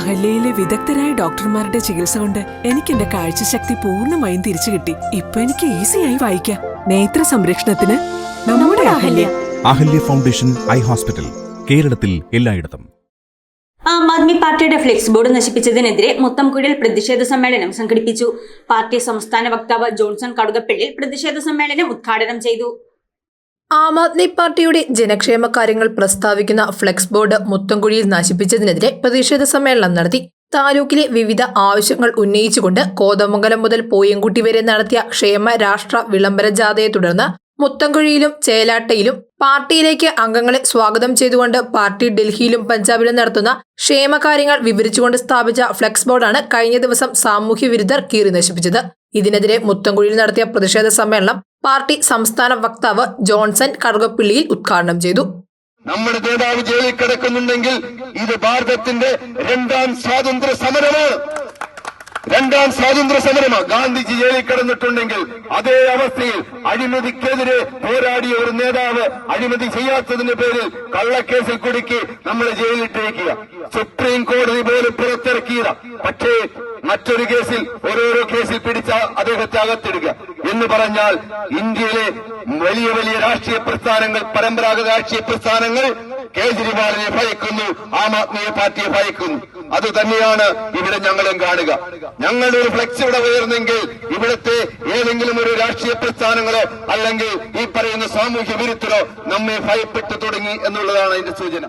അഹല്യയിലെ വിദഗ്ധരായ ഡോക്ടർമാരുടെ ചികിത്സ കൊണ്ട് എനിക്ക് എന്റെ കാഴ്ചശക്തി പൂർണമായും തിരിച്ചു കിട്ടി. ഇപ്പൊ എനിക്ക് ഈസിയായി വായിക്കാം. നേത്ര സംരക്ഷണത്തിന് നമ്മുടെ Ahalya. Ahalya foundation eye hospital കേരളത്തിൽ എല്ലായിടത്തും. ആം ആദ്മി പാർട്ടിയുടെ ഫ്ലെക്സ് ബോർഡ് നശിപ്പിച്ചതിനെതിരെ മുത്തംകുഴിയിൽ പ്രതിഷേധ സമ്മേളനം സംഘടിപ്പിച്ചു. പാർട്ടി സംസ്ഥാന വക്താവ് ജോൺസൺ കടുകപ്പള്ളി പ്രതിഷേധ സമ്മേളനം ഉദ്ഘാടനം ചെയ്തു. ആം ആദ്മി പാർട്ടിയുടെ ജനക്ഷേമ കാര്യങ്ങൾ പ്രസ്താവിക്കുന്ന ഫ്ലെക്സ് ബോർഡ് മുത്തംകുഴിയിൽ നശിപ്പിച്ചതിനെതിരെ പ്രതിഷേധ സമ്മേളനം നടത്തി. താലൂക്കിലെ വിവിധ ആവശ്യങ്ങൾ ഉന്നയിച്ചുകൊണ്ട് കോതമംഗലം മുതൽ പോയംകുട്ടി വരെ നടത്തിയ ക്ഷേമ രാഷ്ട്ര വിളംബര ജാഥയെ തുടർന്ന് മുത്തംകുഴിയിലും ചേലാട്ടയിലും പാർട്ടിയിലേക്ക് അംഗങ്ങളെ സ്വാഗതം ചെയ്തുകൊണ്ട് പാർട്ടി ഡൽഹിയിലും പഞ്ചാബിലും നടത്തുന്ന ക്ഷേമകാര്യങ്ങൾ വിവരിച്ചുകൊണ്ട് സ്ഥാപിച്ച ഫ്ലെക്സ് ബോർഡാണ് കഴിഞ്ഞ ദിവസം സാമൂഹ്യ വിരുദ്ധർ കീറി നശിപ്പിച്ചത്. ഇതിനെതിരെ മുത്തംകുഴിയിൽ നടത്തിയ പ്രതിഷേധ സമ്മേളനം പാർട്ടി സംസ്ഥാന വക്താവ് ജോൺസൺ കറുകപ്പിള്ളിയിൽ ഉദ്ഘാടനം ചെയ്തു. നമ്മുടെ നേതാവ് ജയിലിൽ കിടക്കുന്നുണ്ടെങ്കിൽ ഇത് ഭാരതത്തിന്റെ രണ്ടാം സ്വാതന്ത്ര്യ സമരമാണ്. രണ്ടാം സ്വാതന്ത്ര്യ സമരമാണ്. ഗാന്ധിജി ജയിലിൽ കിടന്നിട്ടുണ്ടെങ്കിൽ അതേ അവസ്ഥയിൽ അഴിമതിക്കെതിരെ പോരാടിയ ഒരു നേതാവ് അഴിമതി ചെയ്യാത്തതിന്റെ പേരിൽ കള്ളക്കേസിൽ കുടുക്കി നമ്മളെ ജയിലിട്ടിരിക്കുക സുപ്രീം കോടതി പോലും പുറത്തിറക്കിയ പക്ഷേ മറ്റൊരു കേസിൽ ഓരോരോ കേസിൽ പിടിച്ച അദ്ദേഹത്തെ അകത്തിടുക എന്ന് പറഞ്ഞാൽ ഇന്ത്യയിലെ വലിയ വലിയ രാഷ്ട്രീയ പ്രസ്ഥാനങ്ങൾ പരമ്പരാഗത രാഷ്ട്രീയ പ്രസ്ഥാനങ്ങൾ കേജ്രിവാളിനെ ഭയക്കുന്നു ആം ആദ്മി പാർട്ടിയെ ഭയക്കുന്നു. അത് തന്നെയാണ് ഇവിടെ ഞങ്ങളും കാണുക. ഞങ്ങളുടെ ഒരു ഫ്ലെക്സ് ഇവിടെ ഉയർന്നെങ്കിൽ ഇവിടുത്തെ ഏതെങ്കിലും ഒരു രാഷ്ട്രീയ പ്രസ്ഥാനങ്ങളോ അല്ലെങ്കിൽ ഈ പറയുന്ന സാമൂഹ്യ വിരുദ്ധരോ നമ്മെ ഭയപ്പെട്ടു തുടങ്ങി എന്നുള്ളതാണ് അതിന്റെ സൂചന.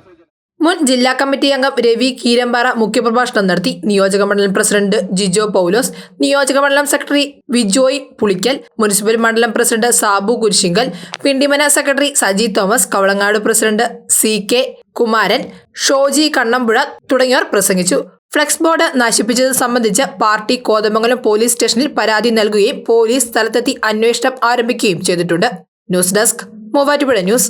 മുൻ ജില്ലാ കമ്മിറ്റി അംഗം രവി കീരമ്പാറ മുഖ്യപ്രഭാഷണം നടത്തി. നിയോജക മണ്ഡലം പ്രസിഡന്റ് ജിജോ പൗലോസ് നിയോജക മണ്ഡലം സെക്രട്ടറി വിജോയ് പുളിക്കൽ മുനിസിപ്പൽ മണ്ഡലം president Sabu Kurisinkal Pindimana secretary Saji Thomas Kavalangad president C K Kumaran Shoji Kannampuzha തുടങ്ങിയവർ പ്രസംഗിച്ചു. ഫ്ലെക്സ് ബോർഡ് നശിപ്പിച്ചത് സംബന്ധിച്ച് പാർട്ടി കോതമംഗലം പോലീസ് സ്റ്റേഷനിൽ പരാതി നൽകുകയും പോലീസ് സ്ഥലത്തെത്തി അന്വേഷണം ആരംഭിക്കുകയും ചെയ്തിട്ടുണ്ട്. News desk Muvattupuzha news.